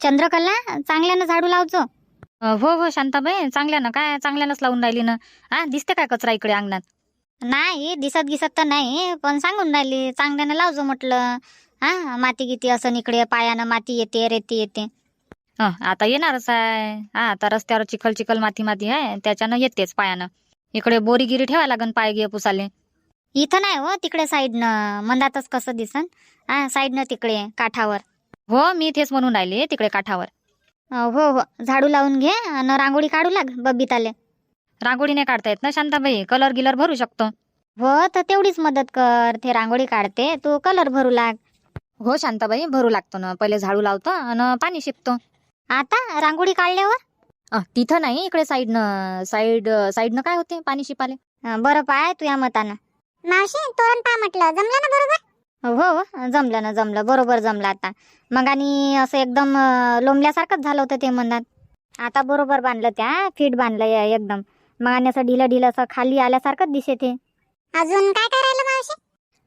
चंद्रकला चांगल्यानं झाडू लावजो. हो हो शांताबाई चांगल्यानं. काय चांगल्यानंच लावून राहिली ना? हा दिसते काय कचरा इकडे अंगणात? नाही दिसत गिसत तर नाही पण सांगून राहिली चांगल्यानं लावजो म्हटलं. हा माती गिती असं इकडे पायानं माती येते रेती येते. आता येणारच आहे. हा आता रस्त्यावर चिखल चिखल माती माती आहे त्याच्यानं येतेच पायानं. इकडे बोरीगिरी ठेवायला लागन पाय गिय पुसाले. इथं नाही हो तिकडे साईडनं. मंदातच कसं दिसन? हा साईडनं तिकडे काठावर. हो मी तेच म्हणून राहिले तिकडे काठावर. हो हो. झाडू लावून घे आणि रांगोळी काढू लाग बबिताले. रांगोळी नाही काढता येत ना शांताबाई? कलर गिलर भरू शकतो. हो तर तेवढीच मदत कर. ते रांगोळी काढते तू कलर भरू लाग. हो शांताबाई भरू लागतो ना. पहिले झाडू लावतो आणि पाणी शिकतो. आता? रांगोळी काढल्यावर? अ, तिथं नाही इकडे साईडनं. साईड साईडनं काय होते? पाणी शिपाले. अ, बरं पाय तुझ्या मतानं. मावशी तोरण पा म्हटलं. जमलं ना बरोबर? हो हो जमलं ना जमलं. बरोबर जमलं आता. मग आणि असं एकदम लोंबल्यासारखंच झालं होतं ते म्हणत आता बरोबर बांधलं त्या फिट बांधलं एकदम. मग आणि असं ढिलं ढिलं असं खाली आल्यासारखंच दिसे ते. अजून काय काय राहिलं मावशी?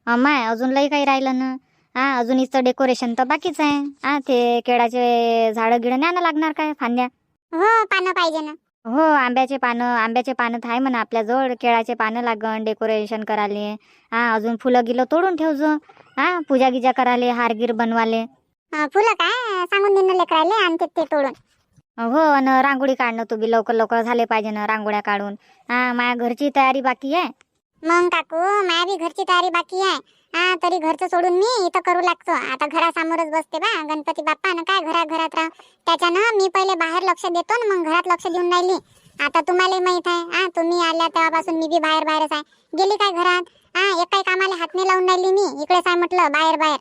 माय अजून लई काही राहिलं ना. हा अजून इथं डेकोरेशन तर बाकीच आहे. हा ते केळाचे झाडं गिडं न्यानं लागणार काय फांद्या? हो पानं पाहिजे ना. हो आंब्याचे पानं आंब्याचे पानं तर आहे म्हणा आपल्याजवळ. केळाचे पानं लागन डेकोरेशन कराले. हा अजून फुलं गिलं तोडून ठेवजो. हा पूजा गिजा कराले हारगीर बनवाले फुलं काय? सांगून दिन लेकराले आणते ते तोडून. हो आणि रांगोळी काढणं तू बी लवकर लवकर झाले पाहिजे ना रांगोळ्या काढून. हा माझ्या घरची तयारी बाकी आहे? मग काकू माझ्या बी घरची तयारी बाकी आहे. हा तरी घरचं सोडून मी इथं करू लागतो. आता घरासमोरच बसते बा गणपती बाप्पा ना काय घरा घरात राह? त्याच्यानं मी पहिले बाहेर लक्ष देतो ना मग घरात लक्ष देऊन राहिली. आता तुम्हाला माहीत आहे हा तुम्ही आल्या तेव्हापासून मी बी बाहेर बाहेरच आहे. गेली काय घरात? हा एक काही कामाला हात नाही लावून राहिली मी. इकडेच आहे म्हटलं बाहेर बाहेर.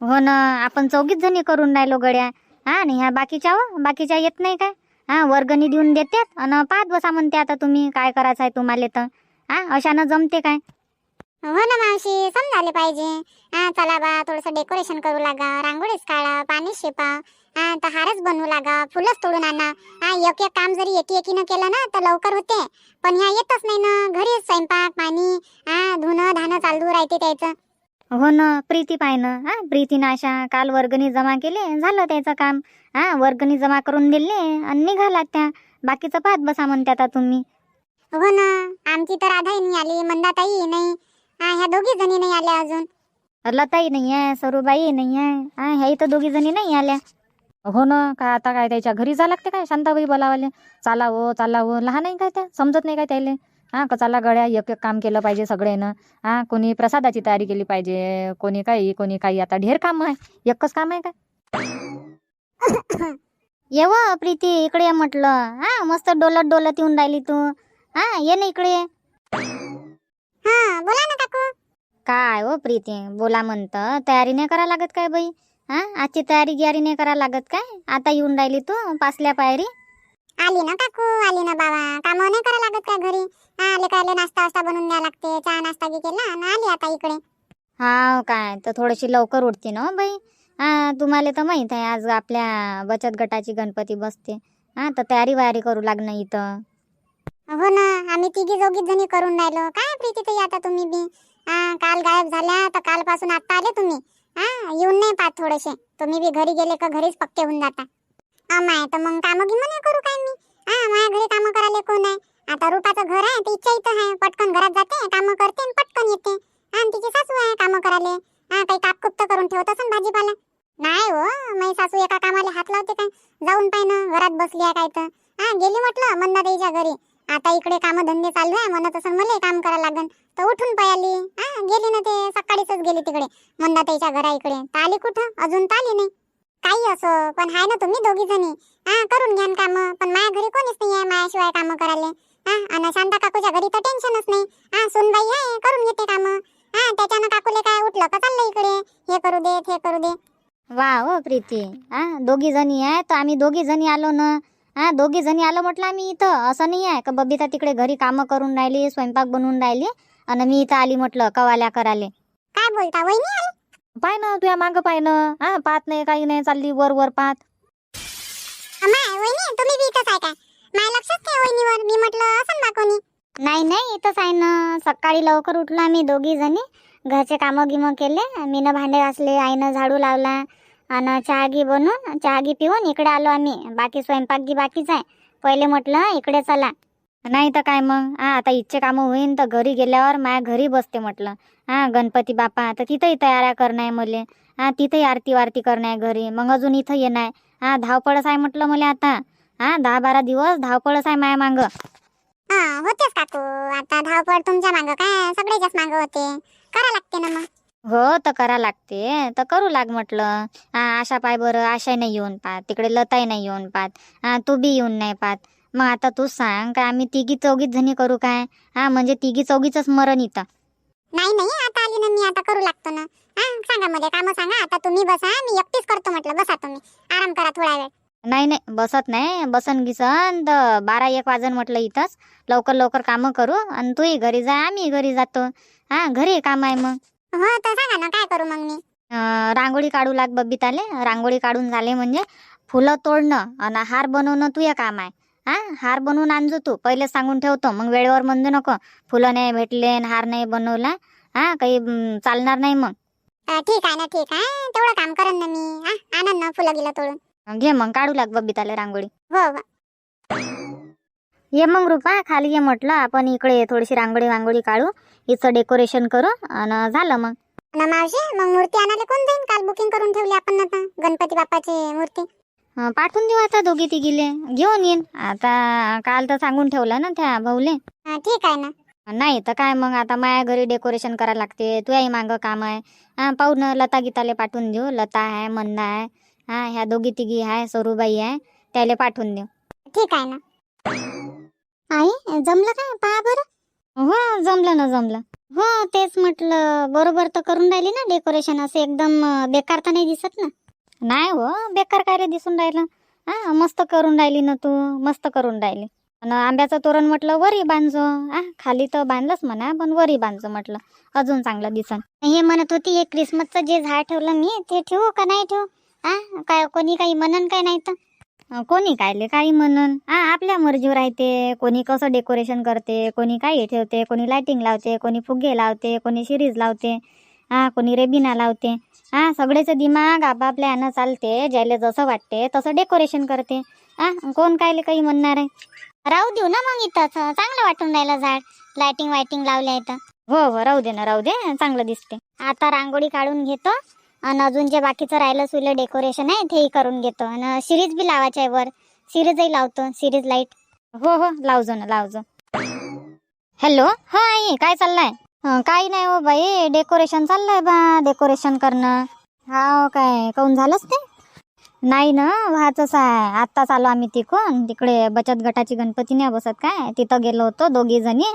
हो ना आपण चौघीच जणी करून राहिलो गड्या. हा आणि ह्या बाकीच्या हो, बाकीच्या येत नाही काय? हा वर्गणी देऊन देतात आणि पाहत बसा म्हणते आता तुम्ही काय करायचं आहे तुम्हाला तर. हा अशानं जमते काय? हो ना मावशी समजायला पाहिजे. हा चला बा थोडस डेकोरेशन करू लागा. रांगोळीच काढा पाणी शिपा. तर हारच बनवू लागा. फुलंच तोडून आणा. हा एक एक काम जरी एकी एकीनं केलं ना तर लवकर होते. पण ह्या येतच नाही ना. घरीच स्वयंपाक पाणी हा धुणं धाणं चालू राहते त्याचं. हो ना प्रीती पाय ना. हा प्रीतीनं अशा काल वर्गणी जमा केले झालं त्याचं काम. हा वर्गणी जमा करून दिले आणि निघाला त्या. बाकीचं पाहत बसा म्हणते आता तुम्ही. हो ना आमची तर राधाही नाही आली मंदाताई नाही. हा ह्या दोघी जणी नाही आल्या अजून. लताई नाही आहे सरूबाई नाही आहे. हा ह्या इथं दोघी जणी नाही आल्या. हो ना काय आता काय त्याच्या घरी जा लागते काय शांताबाई बोलावाले? चाला हो चाला हो लहान आहे काय त्या? समजत नाही काय त्याले? हा का चाला गड्या एक एक काम केलं पाहिजे सगळ्यानं. हा कोणी प्रसादाची तयारी केली पाहिजे कोणी काही कोणी काही. आता ढेर काम आहे. एकच काम आहे काय येव प्रीती इकडे ये म्हटलं. हा मस्त डोलत डोलत येऊन राहिली तू. हा ये ना इकडे. हा बोला ना काकू. काय हो प्रीती बोला म्हणत. तयारी नाही करा लागत काय बाई? हा? आजची तयारी गियारी नाही करा लागत काय? आता येऊन राहिली तू पासल्या पायरी. आली ना काकू आली ना बाबा. काम नाही करा लागत काय घरी? हा लेकराले नाश्ता वास्ता बनवून द्या लागते चहा नाश्ता बी केला आणि आली आता इकडे. हा काय तर थोडीशी लवकर उठते ना हो बाई. हा तुम्हाला तर माहीत आहे आज आपल्या बचत गटाची गणपती बसते. हा तर तयारी वयारी करू लागणं इथं. हो ना आम्ही तिघी जोघी जणी करून राहिलो. काय प्रीती ताई आता तुम्ही बी? हा काल गायब झाल्या तर कालपासून आता आले तुम्ही? हा येऊन नाही पाहत थोडेसे. तुम्ही बी घरी गेले का घरीच पक्के होऊन जाता. अमाय तर मग कामं गिमं नाही करू काय मी? हा माझ्या घरी कामं करायला कोण आहे? आता रुपाचं घर आहे तर इच्छा इथं आहे. पटकन घरात जाते कामं करते आणि पटकन येते. हा आणि तिची सासू आहे कामं करायला. हा काही कापकुप तर करून ठेवत असं भाजीपाला? नाही हो माझी सासू एका कामाला हात लावते काय? जाऊन पाय ना घरात बसली आहे काय तर. हा गेली म्हटलं मंदाताईच्या घरी. आता इकडे काम धंदे चालू आहे म्हणत असं मला काम करा लागन. तर उठून पयाली. हा गेली ना ते सकाळीच गेली तिकडे. मंदाताईच्या घरा इकडे तर आली कुठं? अजून तर आली नाही. काही असो पण हाय ना तुम्ही दोघी जणी. हा करून घ्या काम. पण माझ्या घरी कोणीच नाही आहे माझ्याशिवाय काम करायला. हा आणि शांता काकूच्या घरी तर टेन्शनच नाही. हा सुनबाई आहे करून घेते काम. हा त्याच्यानं काकूले काय उठलं का चाललं इकडे? हे करू दे हे करू दे वा हो प्रीती. हा दोघी जणी आहे तर आम्ही दोघी जणी आलो ना. हा दोघी जणी आलो म्हटलं आम्ही इथं. असं नाही आहे का बबिता तिकडे घरी कामं करून राहिली स्वयंपाक बनवून राहिली आणि मी इथं आली म्हटलं कवाल्या कराले काय बोलता वहिनी पाय ना तुया मागं पाय ना. हा पाहत नाही काही नाही चालली वर वर पाहत. अमाय वहिनी तुम्ही बी इथंच आहे काय? माझ्या लक्षात काय वहिनीवर. मी म्हटलं असं कोणी? नाही नाही इथंच आहे ना. सकाळी लवकर उठलो आम्ही दोघी जणी. घरचे कामं गिमं केले. मीनं भांडे घासले आईनं झाडू लावला. आणि चहा गी बनवून चहा गी पिऊन इकडे आलो आम्ही. बाकी स्वयंपाक गी बाकीच आहे. पहिले म्हटलं इकडे चला. नाही तर काय मग? हा आता इच्छे कामं होईन तर घरी गेल्यावर माया घरी बसते म्हटलं. हा गणपती बाप्पा तर तिथंही तयाऱ्या करणं आहे मले. हा तिथंही आरती वारती करणं आहे घरी. मग अजून इथं येणार. आहे हा धावपळच आहे म्हटलं मला आता. हा दहा बारा दिवस धावपळच आहे माया मांग. हा होतेच काकू आता धावपळ तुमच्या मागं काय? सगळे मागं होते. करा लागते ना मग. हो तर करा लागते. तर करू लाग म्हटलं. आशा पाय बरं आशा नाही येऊन पाहत. तिकडे लताही नाही येऊन पाहत. हा तू बी येऊन नाही पाहत. मग आता तू सांग काय आम्ही तिघी चौघीच जणी करू काय? हा म्हणजे तिघी चौघीच मरण इथं. नाही नाही आता आली ना मी आता करू लागतो ना. हा सांगा मध्ये कामं सांगा. आता तुम्ही बसा मी एकटीच करतो म्हटलं. बसा तुम्ही. आराम करा थोडा वेळ. नाही नाही बसत नाही. बसन गिसन. तर बारा एक वाजन म्हटलं इथंच. लवकर लवकर कामं करू. आणि तूही घरी जा आम्ही घरी जातो. हा घरी काम आहे मग. हो तर सांगा ना काय करू मग मी? अं, रांगोळी काढू लाग बबिताले. रांगोळी काढून झाले म्हणजे फुलं तोडणं आणि हार बनवणं तुझं काम आहे. हा? हार बनवून आणजो तू. पहिले सांगून ठेवतो. मग वेळेवर म्हणजो नको. फुलं नाही भेटले हार नाही बनवला. हा? काही चालणार नाही मग. अं, ठीक आहे ना ठीक आहे. तेवढं काम करेन ना मी. हा? आणन ना फुलं गिलं तोडून. घे मग. काढू लाग बबिताले रांगोळी. हो हो. ये मग रुपा खाली ये म्हटलं. आपण इकडे थोडीशी रांगोळी वांगोळी काढू. हिचं डेकोरेशन करू आणि झालं मग. ना मावशी मग मूर्ती आणायला कोण जाईन? काल बुकिंग करून ठेवली आपण आता. गणपती बाप्पाची मूर्ती. अं, पाठवून देऊ आता दोघी तिघीले घेऊन येईन. आता काल तर सांगून ठेवलं ना त्या भाऊले. हा, ठीक आहे ना. नाही तर काय मग? आता माया घरी डेकोरेशन करायला लागते. तुझ्याही मागं काम आहे. हा पाहू ना लता गीताले पाठवून देऊ. लता आहे मंदा आहे. हा ह्या दोघी तिघी आहे सरूबाई आहे. त्याले पाठवून देऊ. ठीक आहे ना. आई जमलं काय? पहा बरं. हो जमलं ना जमलं. हो तेच म्हटलं बरोबर तर करून राहिली ना डेकोरेशन असं एकदम बेकार तर नाही दिसत ना? नाही हो बेकार काय रे दिसून राहिलं? हा मस्त करून राहिली ना तू मस्त करून राहिली. आणि आंब्याचं तोरण म्हटलं वरी बांधजो. आ खाली तर बांधलंच म्हणा पण वरी बांधजो म्हटलं. अजून चांगलं दिसन. हे म्हणत होती हे क्रिसमसचं जे झाड ठेवलं मी ते ठेवू का नाही ठेवू? आ काय कोणी काही म्हणन काय नाही तर? कोणी कायले काही म्हणन? हा आपल्या मर्जीवर राहते. कोणी कसं डेकोरेशन करते कोणी काही ठेवते कोणी लाइटिंग लावते कोणी फुगे लावते कोणी सिरीज लावते हा कोणी रेबिना लावते. हा सगळेचं दिमाग आपापल्या यानं चालते ज्याला जसं वाटते तसं डेकोरेशन करते. हा कोण कायले काही म्हणणार आहे? राहू देऊ ना मग इथंच चांगलं वाटून राहिलं झाड. लाइटिंग वायटिंग लावल्या इथं. हो हो राहू दे ना राहू दे. चांगलं दिसते. आता रांगोळी काढून घेतो. आणि अजून जे बाकीचं राहिलं सुलं डेकोरेशन आहे तेही करून घेतो. आणि सिरीज बी लावायच्या आहे वर. सिरीजही लावतो सिरीज लाइट हो हो लावजो ना लावजो. हॅलो हा आई काय चाललंय? हं, काही नाही हो बाई डेकोरेशन चाललंय बा डेकोरेशन करणं. हा काय काऊन झालंच ते? नाही ना व्हायचंच आहे. आत्ताच आलो आम्ही तिकून. तिकडे बचत गटाची गणपती नाही बसत काय? तिथं गेलो होतो दोघी जणी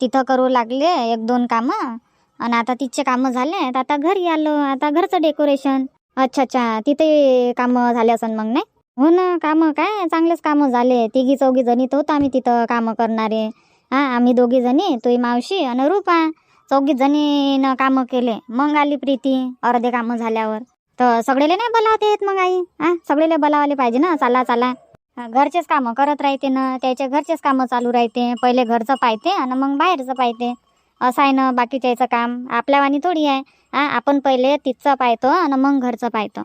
तिथं करू लागले एक दोन कामं. आणि आता तिचे कामं झाले तर आता घरी आलो. आता घरचं डेकोरेशन अच्छा अच्छा. तिथे कामं झाले असन मग नाही? हो ना कामं काय? चांगलेच कामं झाले. तिघी चौघी जणी तर होतो आम्ही तिथं कामं करणारे. हा आम्ही दोघी जणी तुही मावशी आणि रूपा. चौघी जणीनं कामं केले. मग आली प्रीती अर्धे कामं झाल्यावर. तर सगळेले नाही बोलावते येत मग आई? हा सगळेले बोलावले पाहिजे ना? चला चला. घरचेच कामं करत राहते ना. त्याचे घरचेच कामं चालू राहते. पहिले घरचं पाहते आणि मग बाहेरचं पाहते. असं आहे ना बाकीच्याचं काम. आपल्या वाणी थोडी आहे. हा आपण पहिले तिथचं पाहतो आणि मग घरचं पाहतो.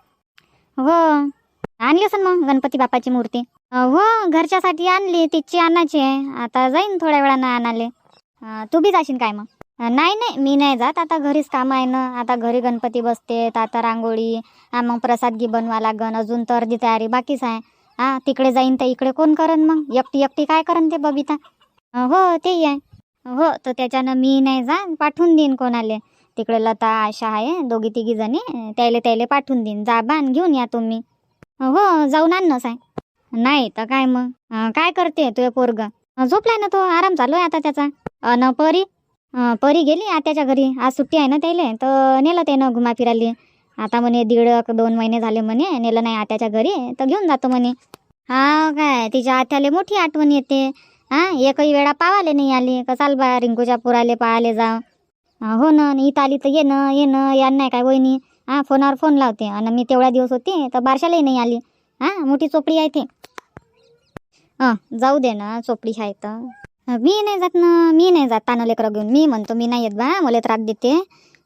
हो. आणली असेल मग गणपती बाप्पाची मूर्ती. हो घरच्यासाठी आणली तिची आणायची आहे. आता जाईन थोड्या वेळानं आणाले तू बी जाशील काय मग? नाही नाही मी नाही जात. आता घरीच काम आहे ना. आता घरी गणपती बसते तर आता रांगोळी हा मग प्रसादगी बनवा लागन. अजून तर अर्धी तयारी बाकीच आहे. हा तिकडे जाईन तर इकडे कोण करन मग? एकटी एकटी काय करन ते बबिता? हो तेही आहे. हो तर त्याच्यानं मी नाही जा पाठवून देईन कोणाले. तिकडे लता आशा आहे दोघी तिघी जणी अ, त्याले त्याले पाठवून देईन. जा बाण घेऊन या तुम्ही. हो जाऊन आण ना साय नाही तर काय मग? काय करते तुझे पोरग? झोपलाय ना तो? आराम चालू आहे आता त्याचा? अन परी? परी गेली आत्याच्या घरी. आज सुट्टी आहे ना त्याले? तर नेलं त्यानं घुमा फिरायला. आता म्हणे दीड दोन महिने झाले म्हणे नेलं नाही आत्याच्या घरी तर घेऊन जातो म्हणे. हा काय तिच्या आत्याला मोठी आठवण येते. हा एकही वेळा पावाले नाही आली. का चाल बा रिंकूच्या पुराले पाहाले जा. हो ना आणि इथं आली तर ये ना ये ना नाही काय वहिनी. हा फोनावर फोन लावते. आणि मी तेवढ्या दिवस होते तर बारशालाही नाही आली. हा मोठी चोपडी आहे ते. हा जाऊ दे ना चोपडी आहे तर. मी नाही जात ना मी नाही जात तानं लेकरं घेऊन. मी म्हणतो मी नाही येत बा मला त्रास देते.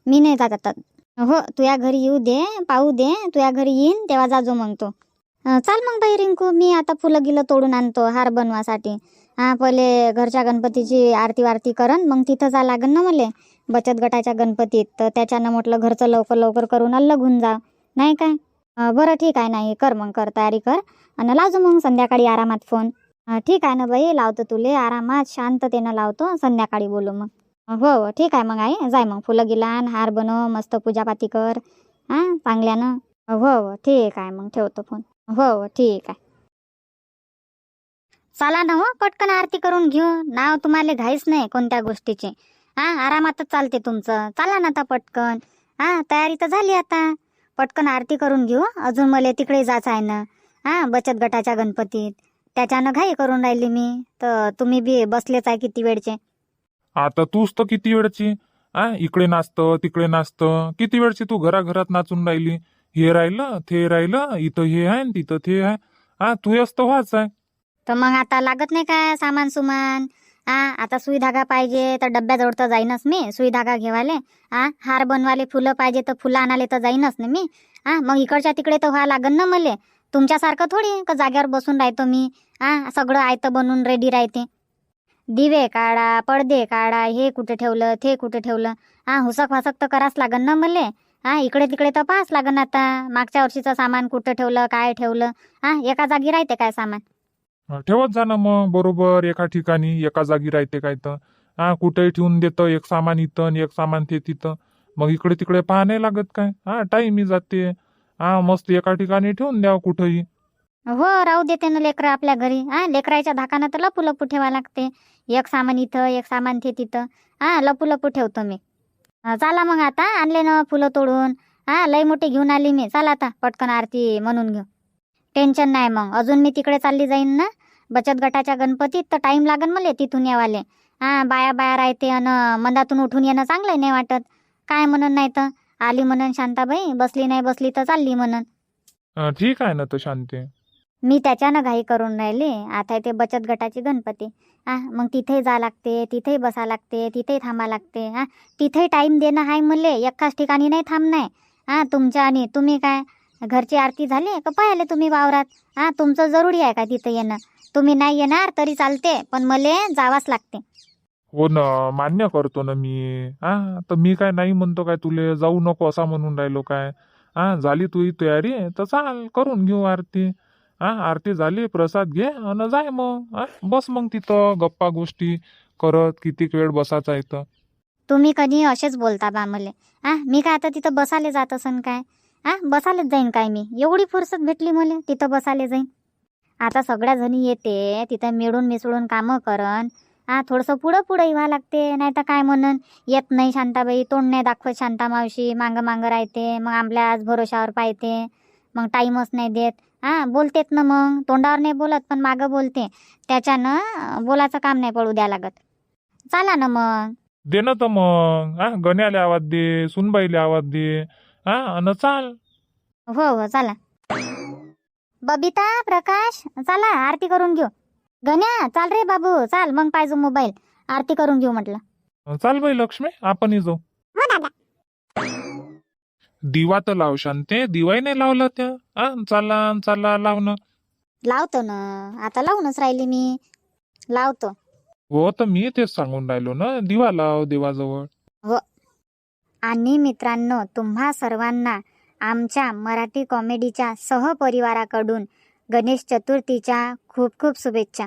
मी नाही जात आता. हो तुझ्या घरी येऊ दे पाहू दे तुझ्या घरी येईन तेव्हा जाजो मग तो चाल मग बाई रिंकू मी आता फुलं गिलं तोडून आणतो हार बनवासाठी. हां पहिले घरच्या गणपतीची आरती वारती करन मग तिथं जा लागन ना मले. बचत गटाच्या गणपतीत. तर त्याच्यानं म्हटलं घरचं लवकर लवकर करून अलगून जा. नाही काय? बरं ठीक आहे नाही कर मग कर तयारी कर. आणि लावजो मग संध्याकाळी आरामात फोन. ठीक आहे ना बाई लावतो तुले. आरामात शांततेनं लावतो संध्याकाळी बोलू मग. हो हो ठीक आहे मग आई. जाय मग फुलं गिलान हार बनव मस्त पूजापाती कर. हां चांगल्यानं. हो हो ठीक आहे मग ठेवतो फोन. हो हो ठीक आहे. चला ना हो पटकन आरती करून घेऊ. नाव तुम्हाला घाईच नाही कोणत्या गोष्टीचे. हा आरामातच चालते तुमचं. चाला ना आता पटकन. हा तयारी तर झाली आता. पटकन आरती करून घेऊ अजून मला तिकडे जायचं आहे ना हा बचत गटाच्या गणपतीत. त्याच्यानं घाई करून राहिली मी. तर तुम्ही बी बसलेच आहे किती वेळचे. आता तूच तर किती वेळची? आ इकडे नाचतं तिकडे नाचतं. किती वेळची तू घराघरात नाचून राहिली? हे राहिलं ते राहिलं इथं हे आहे तिथं ते आहे. हा तू असतं व्हाच आहे. तर मग आता लागत नाही काय सामान सुमान? आ आता सुई धागा पाहिजे तर डब्याजवळ तर जाईनच मी. सुई धागा घेवाले. आ हार बनवाले फुलं पाहिजे तर फुलं आणाले तर जाईनच ना मी. आ मग इकडच्या तिकडे तर व्हा लागन ना मले. तुमच्यासारखं थोडी का जाग्यावर बसून राहतो मी? आ सगळं आयतं बनवून रेडी राहते. दिवे काढा पडदे काढा हे कुठे ठेवलं ते कुठे ठेवलं? आ हुसक फासक तर करावंच लागन ना मले. हा इकडे तिकडे तर पाहाच लागन आता. मागच्या वर्षीचं सामान कुठं ठेवलं काय ठेवलं? हा एका जागी राहते काय सामान? ठेवत जा ना मग बरोबर एका ठिकाणी एका जागी राहते काय तर. हा कुठेही ठेवून देतं एक सामान इथं आणि एक सामान ते तिथं. मग इकडे तिकडे पाहा नाही लागत काय. हा टाईमही जाते. हा मस्त एका ठिकाणी ठेवून द्यावं कुठंही. हो राहू देते ना लेकरं आपल्या घरी. हा लेकराच्या धाकानं तर लपू लपू ठेवा लागते. एक सामान इथं एक सामान ते तिथं. हा लपू लपू ठेवतो मी. अं, चला मग आता आणले ना फुलं तोडून. हा लई मोठी घेऊन आली मी. चला आता पटकन आरती म्हणून घेऊ. टेन्शन नाही मग. अजून मी तिकडे चालली जाईन ना? बचत गटाच्या गणपतीत तर टाइम लागन मला तिथून येवाले. हा बाया बाया राहते अन मंदातून उठून येणं चांगलं नाही वाटत. काय म्हणून नाही तर? आली म्हणून शांताबाई बसली नाही बसली तर चालली म्हणून. अं, ठीक आहे ना तर शांती. मी त्याच्यानं घाई करून राहिले. आता ते बचत गटाची गणपती. हा मग तिथे जा लागते तिथेही बसा लागते तिथेही थांबा लागते. हा तिथेही टाईम देणं आहे मले. एकाच ठिकाणी नाही थांबणं हा तुमच्या आणि तुम्ही काय? घरची आरती झाली का? पाहिले तुम्ही वावरात. हा तुमचं जरुरी आहे का तिथं येणं? तुम्ही नाही येणार तरी चालते पण मले जावाच लागते. हो ना मान्य करतो ना मी. हा तर मी काय नाही म्हणतो काय तुले जाऊ नको असा म्हणून राहिलो काय? हा झाली तुझी तयारी? तर चाल करून घेऊ आरती. हा आरती झाली प्रसाद घे आणि जाय मग. हा बस मग तिथं गप्पा गोष्टी करत कितीक वेळ बसायचा इथं. तुम्ही कधी असेच बोलता बा मले. हा मी काय आता तिथं बसाले जात असन काय? हा बसालेच जाईन काय मी? एवढी फुरसत भेटली मले तिथं बसाले जाईन. आता सगळ्या जणी येते तिथं मिळून मिसळून कामं करन. हा थोडंसं पुढं पुढंही व्हा लागते नाही तर काय म्हणन? येत नाही शांताबाई तोंड नाही दाखवत शांता मावशी मागं मागं राहते मग आपल्या आज भरोशावर पाहते. मग टाईमच नाही देत. हा बोलतेत ना मग तोंडावर नाही बोलत पण मागं बोलते. त्याच्यानं बोलायचं काम नाही पडू द्या लागत. चला ना मग. दे ना तर मग. हा गण्याले आवाज दे सुनबाईले आवाज दे. हा आणि चाल. हो हो चला. बबिता प्रकाश चला आरती करून घेऊ. गण्या चाल रे बाबू चाल मग पाहिजे मोबाईल. आरती करून घेऊ म्हटलं. चाल बाई लक्ष्मी आपणही जाऊ. हो दादा. दिवा तर लाव शांते दिवाही नाही लावला त्या. हा चाला चाला लावणं लावतो ना. आता लावूनच राहिली मी. लावतो. हो तर मी तेच सांगून राहिलो ना. दिवा लाव देवाजवळ. आणि मित्रांनो तुम्हा सर्वांना आमच्या मराठी कॉमेडीच्या सहपरिवाराकडून गणेश चतुर्थीच्या खूप खूप शुभेच्छा.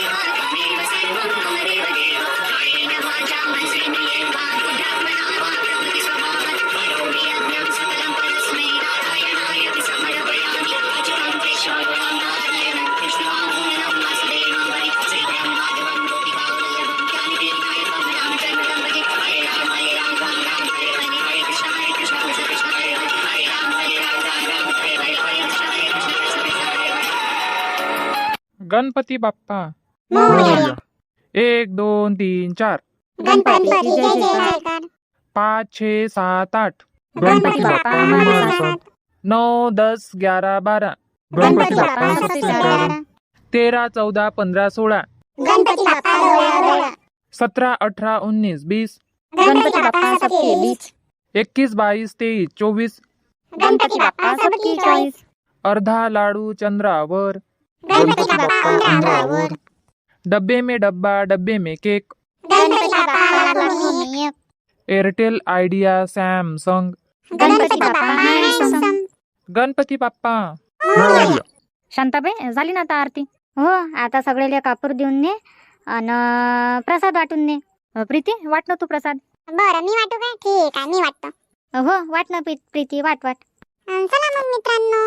गणपती बाप्पा. मोरया. एक दोन तीन चार. गणपतीची जय जयकार. पाच छे सात आठ. गणपती बाप्पा. नऊ दस ग्यारा बारा. गणपती बाप्पा. तेरा चौदा पंधरा सोळा. गणपती बाप्पा सतरा अठरा उन्नीस बीस गणपती बाप्पा सबके बीच एकवीस बावीस तेवीस चोवीस. गणपती बाप्पा सबकी चॉईस अर्धा लाडू चंद्रावर. गणपती बाप्पा अंगावर डब्बे में डब्बा डब्बे में केक. गणपती बाप्पा एक Airtel Idea Samsung. Ganpati Bappa Ganpati Bappa. Shantabai झाली ना आता आरती? हो आता सगळेले कापूर देऊन दे आणि प्रसाद वाटून अ, प्रीती वाट ना तू प्रसाद. बरं मी वाटू काय ठीक आहे मी वाटतो. हो वाट ना प्री- प्रीती वाट वाट. अं, चला मग मित्रांनो.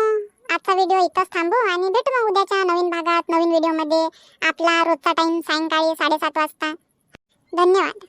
आजचा व्हिडिओ इथंच थांबू आणि भेटू मग उद्याच्या नवीन भागात नवीन व्हिडिओमध्ये आपला रोजचा टाईम सायंकाळी साडेसात वाजता. धन्यवाद.